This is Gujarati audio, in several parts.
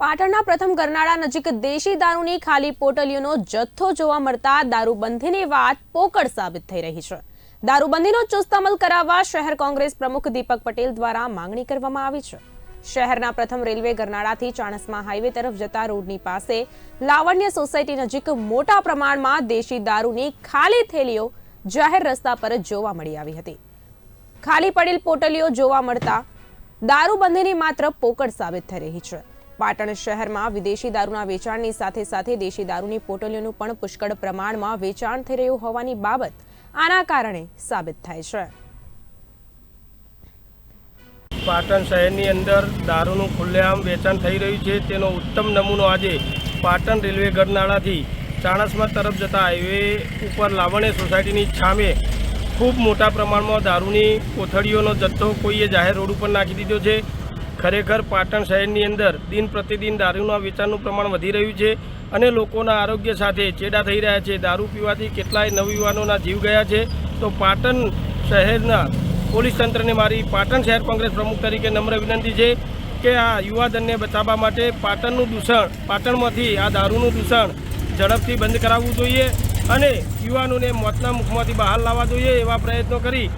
પાટણના પ્રથમ ગરનાળા નજીક દેશી દારૂની ખાલી પોટલીઓનો જથ્થો જોવા મળતા દારૂબંધીની વાત પોકળ સાબિત થઈ રહી છે. દારૂબંધીનો ચુસ્ત અમલ કરાવવા શહેર કોંગ્રેસ પ્રમુખ દીપક પટેલ દ્વારા માંગણી કરવામાં આવી છે. શહેરના પ્રથમ રેલવે ગરનાળાથી ચાણસ્મા હાઈવે તરફ જતા રોડની પાસે લાવણ્ય સોસાયટી નજીક મોટા પ્રમાણમાં દેશી દારૂની ખાલી થેલીઓ જાહેર રસ્તા પર જોવા મળી આવી હતી. ખાલી પડેલ પોટલીઓ જોવા મળતા દારૂબંધીની માત્ર પોકળ સાબિત થઈ રહી છે. પાટણ શહેરમાં વિદેશી દારૂના વેચાણની સાથે સાથે દેશી દારૂની પોટલીઓનું પણ પુષ્કળ પ્રમાણમાં વેચાણ થઈ રહ્યું હોવાની બાબત આના કારણે સાબિત થાય છે. પાટણ શહેરની અંદર દારૂનું ખુલ્લેઆમ વેચાણ થઈ રહ્યું છે. તેનો ઉત્તમ નમૂનો આજે પાટણ રેલવે ગરનાળાથી ચાણસમા તરફ જતા હાઈવે ઉપર લાવણે સોસાયટીની છામે ખૂબ મોટા પ્રમાણમાં દારૂની કોથળીઓનો જથ્થો કોઈએ જાહેર રોડ ઉપર નાખી દીધો છે. ખરેખર પાટણ શહેરની અંદર દિન પ્રતિદિન દારૂના વેચાણનું પ્રમાણ વધી રહ્યું છે અને લોકોના આરોગ્ય સાથે ચેડા થઈ રહ્યા છે. દારૂ પીવાથી કેટલાય નવયુવાનોના જીવ ગયા છે. તો પાટણ શહેરના પોલીસ તંત્રને મારી પાટણ શહેર કોંગ્રેસ પ્રમુખ તરીકે નમ્ર વિનંતી છે કે આ યુવાધનને બચાવવા માટે પાટણનું દૂષણ, પાટણમાંથી આ દારૂનું દૂષણ ઝડપથી બંધ કરાવવું જોઈએ અને યુવાનોને મોતના મુખમાંથી બહાર લાવવા જોઈએ એવા પ્રયત્નો કરી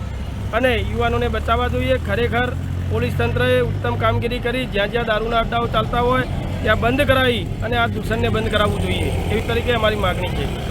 અને યુવાનોને બચાવવા જોઈએ. ખરેખર પોલીસ તંત્રએ ઉત્તમ કામગીરી કરી, જ્યાં જ્યાં દારૂના અડ્ડાઓ ચાલતા હોય, ત્યાં બંધ કરાવી અને આ દૂષણને બંધ કરાવવું જોઈએ. એવી તરીકે અમારી માગણી છે.